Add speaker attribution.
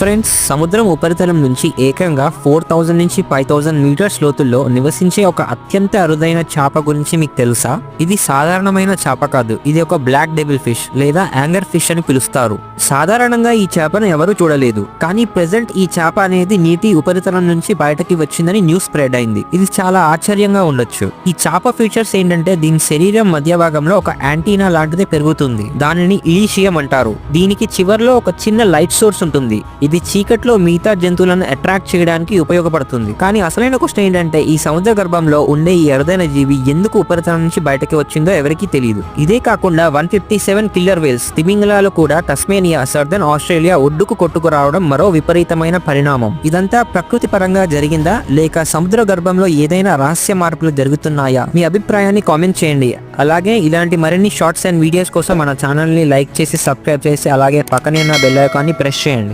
Speaker 1: Friends సముద్రం ఉపరితలం నుంచి ఏకంగా ఫోర్ థౌజండ్ నుంచి ఫైవ్ థౌజండ్ మీటర్స్ లోతుల్లో నివసించే ఒక అత్యంత అరుదైన చేప గురించి మీకు తెలుసా? ఇది సాధారణమైన చేప కాదు. ఇది ఒక బ్లాక్ డెబిల్ ఫిష్ లేదా యాంగర్ ఫిష్ అని పిలుస్తారు. సాధారణంగా ఈ చేపను ఎవరూ చూడలేదు. కానీ ప్రెసెంట్ ఈ చేప అనేది నీటి ఉపరితలం నుంచి బయటకి వచ్చిందని న్యూస్ స్ప్రెడ్ అయింది. ఇది చాలా ఆశ్చర్యంగా ఉండొచ్చు. ఈ చేప ఫీచర్స్ ఏంటంటే దీని శరీరం మధ్య భాగంలో ఒక యాంటీనా లాంటిది పెరుగుతుంది. దానిని ఇలీషియం అంటారు. దీనికి చివర్లో ఒక చిన్న లైట్ సోర్స్ ఉంటుంది. ఇది చీకట్లో మిగతా జంతువులను అట్రాక్ట్ చేయడానికి ఉపయోగపడుతుంది. కానీ అసలైన క్వశ్చన్ ఏంటంటే ఈ సముద్ర గర్భంలో ఉండే ఈ అరుదైన జీవి ఎందుకు ఉపరితలం నుంచి బయటకి వచ్చిందో ఎవరికీ తెలియదు ఇదే కాకుండా one fifty seven killer whales తిమింగలాలు కూడా టస్మేనియా సర్దన్ ఆస్ట్రేలియా ఒడ్డుకు కొట్టుకురావడం మరో విపరీతమైన పరిణామం. ఇదంతా ప్రకృతి పరంగా జరిగిందా? లేక సముద్ర గర్భంలో ఏదైనా రహస్య మార్పులు జరుగుతున్నాయా? మీ అభిప్రాయాన్ని కామెంట్ చేయండి. అలాగే ఇలాంటి మరిన్ని షార్ట్స్ అండ్ వీడియోస్ కోసం మన ఛానల్ని లైక్ చేసి సబ్స్క్రైబ్ చేసి అలాగే పక్కనే ఉన్న బెల్ ఐకాన్ని ప్రెస్ చేయండి.